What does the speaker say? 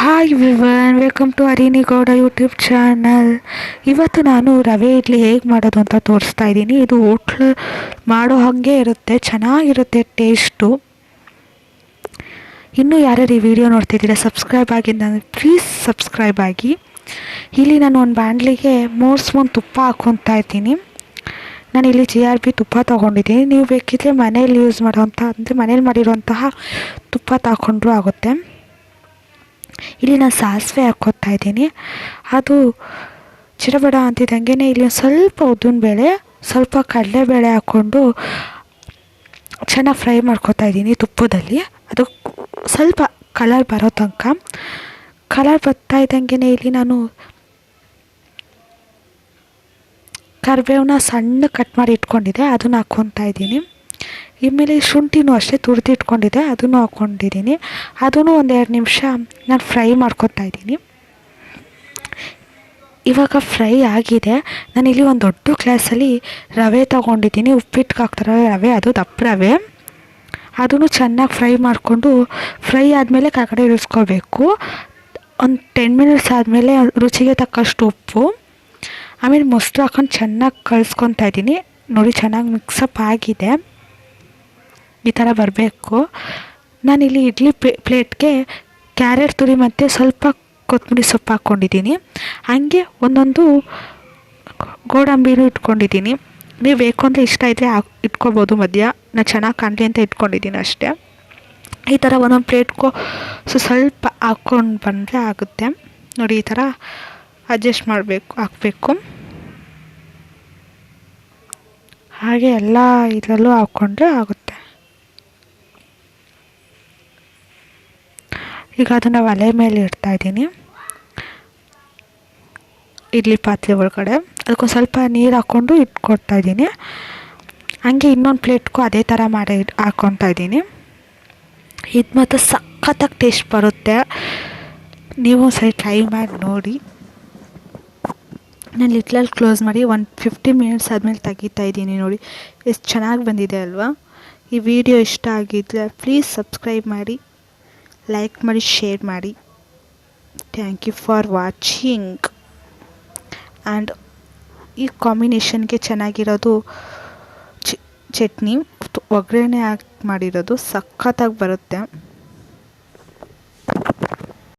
Hi Vivan welcome to ಅರಿನಿಗೌಡ YouTube channel ಇವತ್ತು ನಾನು ರವೆ ಇಡ್ಲಿ ಹೇಗೆ ಮಾಡೋದು ಅಂತ ತೋರಿಸ್ತಾ ಇದ್ದೀನಿ. ಇದು ಹೋಟ್ಲ್ ಮಾಡೋ ಹಾಗೆ ಇರುತ್ತೆ, ಚೆನ್ನಾಗಿರುತ್ತೆ ಟೇಸ್ಟು ಇನ್ನೂ ಯಾರ್ಯಾರು ಈ ವಿಡಿಯೋ ನೋಡ್ತಿದ್ದೀರಾ ಸಬ್ಸ್ಕ್ರೈಬ್ ಆಗಿದ್ದ ಪ್ಲೀಸ್ ಸಬ್ಸ್ಕ್ರೈಬ್ ಆಗಿ. ಇಲ್ಲಿ ನಾನು ಒಂದು ಬ್ಯಾಂಡ್ಲಿಗೆ ಮೂರು ಸ್ಪೂನ್ ತುಪ್ಪ ಹಾಕ್ಕೊತಾ ಇದ್ದೀನಿ. ನಾನು ಇಲ್ಲಿ ಜಿ ಆರ್ ಬಿ ತುಪ್ಪ ತೊಗೊಂಡಿದ್ದೀನಿ ನೀವು ಬೇಕಿದ್ರೆ ಮನೇಲಿ ಯೂಸ್ ಮಾಡೋವಂಥ ಅಂದರೆ ಮನೇಲಿ ಮಾಡಿರುವಂತಹ ತುಪ್ಪ ತಗೊಂಡ್ರೂ ಆಗುತ್ತೆ. ಇಲ್ಲಿ ನಾನು ಸಾಸಿವೆ ಹಾಕೋತಾ ಇದ್ದೀನಿ. ಅದು ಚಿರಬಡ ಅಂತಿದ್ದಂಗೆ ಇಲ್ಲಿ ಒಂದು ಸ್ವಲ್ಪ ಉದ್ದಿನಬೇಳೆ, ಸ್ವಲ್ಪ ಕಡಲೆಬೇಳೆ ಹಾಕ್ಕೊಂಡು ಚೆನ್ನಾಗಿ ಫ್ರೈ ಮಾಡ್ಕೊತಾ ಇದ್ದೀನಿ ತುಪ್ಪದಲ್ಲಿ. ಅದು ಸ್ವಲ್ಪ ಕಲರ್ ಬರೋ ತನಕ. ಕಲರ್ ಬರ್ತಾ ಇದ್ದಂಗೆ ಇಲ್ಲಿ ನಾನು ಕರಿಬೇವನ್ನ ಸಣ್ಣ ಕಟ್ ಮಾಡಿ ಇಟ್ಕೊಂಡಿದ್ದೆ, ಅದನ್ನು ಹಾಕ್ಕೊತಾ ಇದ್ದೀನಿ. ಇಮೇಲೆ ಶುಂಠಿನೂ ಅಷ್ಟೇ ತುರಿದು ಇಟ್ಕೊಂಡಿದ್ದೆ, ಅದನ್ನು ಹಾಕ್ಕೊಂಡಿದ್ದೀನಿ. ಅದನ್ನು ಒಂದೆರಡು ನಿಮಿಷ ನಾನು ಫ್ರೈ ಮಾಡ್ಕೊತಾ ಇದ್ದೀನಿ. ಇವಾಗ ಫ್ರೈ ಆಗಿದೆ. ನಾನಿಲ್ಲಿ ಒಂದು ದೊಡ್ಡ ಗ್ಲಾಸಲ್ಲಿ ರವೆ ತೊಗೊಂಡಿದ್ದೀನಿ. ಉಪ್ಪಿಟ್ಟಿಗೆ ಹಾಕ್ತಾರೆ ರವೆ, ಅದು ದಪ್ಪ ರವೆ. ಅದನ್ನು ಚೆನ್ನಾಗಿ ಫ್ರೈ ಮಾಡಿಕೊಂಡು ಫ್ರೈ ಆದಮೇಲೆ ಕೆಳಗಡೆ ಇಳಿಸ್ಕೋಬೇಕು ಒಂದು ಟೆನ್ ಮಿನಿಟ್ಸ್ ಆದಮೇಲೆ ರುಚಿಗೆ ತಕ್ಕಷ್ಟು ಉಪ್ಪು. ಆಮೇಲೆ ಮೊಸರು ಹಾಕೊಂಡು ಚೆನ್ನಾಗಿ ಕಳ್ಸ್ಕೊತಾ ಇದ್ದೀನಿ. ನೋಡಿ, ಚೆನ್ನಾಗಿ ಮಿಕ್ಸಪ್ ಆಗಿದೆ. ಈ ಥರ ಬರಬೇಕು. ನಾನಿಲ್ಲಿ ಇಡ್ಲಿ ಪ್ಲೇಟ್ಗೆ ಕ್ಯಾರೆಟ್ ತುರಿ ಮತ್ತು ಸ್ವಲ್ಪ ಕೊತ್ತಂಬರಿ ಸೊಪ್ಪು ಹಾಕ್ಕೊಂಡಿದ್ದೀನಿ. ಹಾಗೆ ಒಂದೊಂದು ಗೋಡಂಬಿನೂ ಇಟ್ಕೊಂಡಿದ್ದೀನಿ. ನೀವು ಬೇಕು ಅಂದರೆ ಇಷ್ಟ ಇದ್ದರೆ ಹಾಕ್, ಇಟ್ಕೊಬೋದು ಮಧ್ಯ. ನಾನು ಚೆನ್ನಾಗಿ ಕಾಣಲಿ ಅಂತ ಇಟ್ಕೊಂಡಿದ್ದೀನಿ ಅಷ್ಟೇ. ಈ ಥರ ಒಂದೊಂದು ಪ್ಲೇಟ್ಗೂ ಸೊ, ಸ್ವಲ್ಪ ಹಾಕ್ಕೊಂಡು ಬಂದರೆ ಆಗುತ್ತೆ. ನೋಡಿ, ಈ ಥರ ಅಡ್ಜಸ್ಟ್ ಮಾಡಬೇಕು, ಹಾಕಬೇಕು. ಹಾಗೆ ಎಲ್ಲ ಇದರಲ್ಲೂ ಹಾಕ್ಕೊಂಡ್ರೆ ಆಗುತ್ತೆ. ಈಗ ಅದನ್ನು ಒಲೆ ಮೇಲೆ ಇಡ್ತಾ ಇದ್ದೀನಿ. ಇಡ್ಲಿ ಪಾತ್ರೆ ಒಳಗಡೆ. ಅದಕ್ಕೊಂದು ಸ್ವಲ್ಪ ನೀರು ಹಾಕ್ಕೊಂಡು ಇಟ್ಕೊಡ್ತಾ ಇದ್ದೀನಿ. ಹಂಗೆ ಇನ್ನೊಂದು ಪ್ಲೇಟ್ಗೂ ಅದೇ ಥರ ಮಾಡಿ ಹಾಕ್ಕೊತಾ ಇದ್ದೀನಿ. ಇದು ಮಾತ್ರ ಸಖತ್ತಾಗಿ ಟೇಸ್ಟ್ ಬರುತ್ತೆ. ನೀವು ಸರಿ ಟ್ರೈ ಮಾಡಿ ನೋಡಿ. ನಾನು ಲಿಟ್ಲಲ್ಲಿ ಕ್ಲೋಸ್ ಮಾಡಿ ಒನ್ ಫಿಫ್ಟಿ ಮಿನಿಟ್ಸ್ ಆದಮೇಲೆ ತೆಗಿತಾ ಇದ್ದೀನಿ ನೋಡಿ. ಎಷ್ಟು ಚೆನ್ನಾಗಿ ಬಂದಿದೆ ಅಲ್ವಾ? ಈ ವಿಡಿಯೋ ಇಷ್ಟ ಆಗಿದ್ದರೆ ಪ್ಲೀಸ್ ಸಬ್ಸ್ಕ್ರೈಬ್ ಮಾಡಿ, ಲೈಕ್ ಮಾಡಿ, ಶೇರ್ ಮಾಡಿ. Thank you for watching. And ಈ ಕಾಂಬಿನೇಷನ್ಗೆ ಚೆನ್ನಾಗಿರೋದು ಚಟ್ನಿ, ಒಗ್ಗರಣೆ ಹಾಕಿ ಮಾಡಿರೋದು ಸಖತ್ತಾಗಿ ಬರುತ್ತೆ.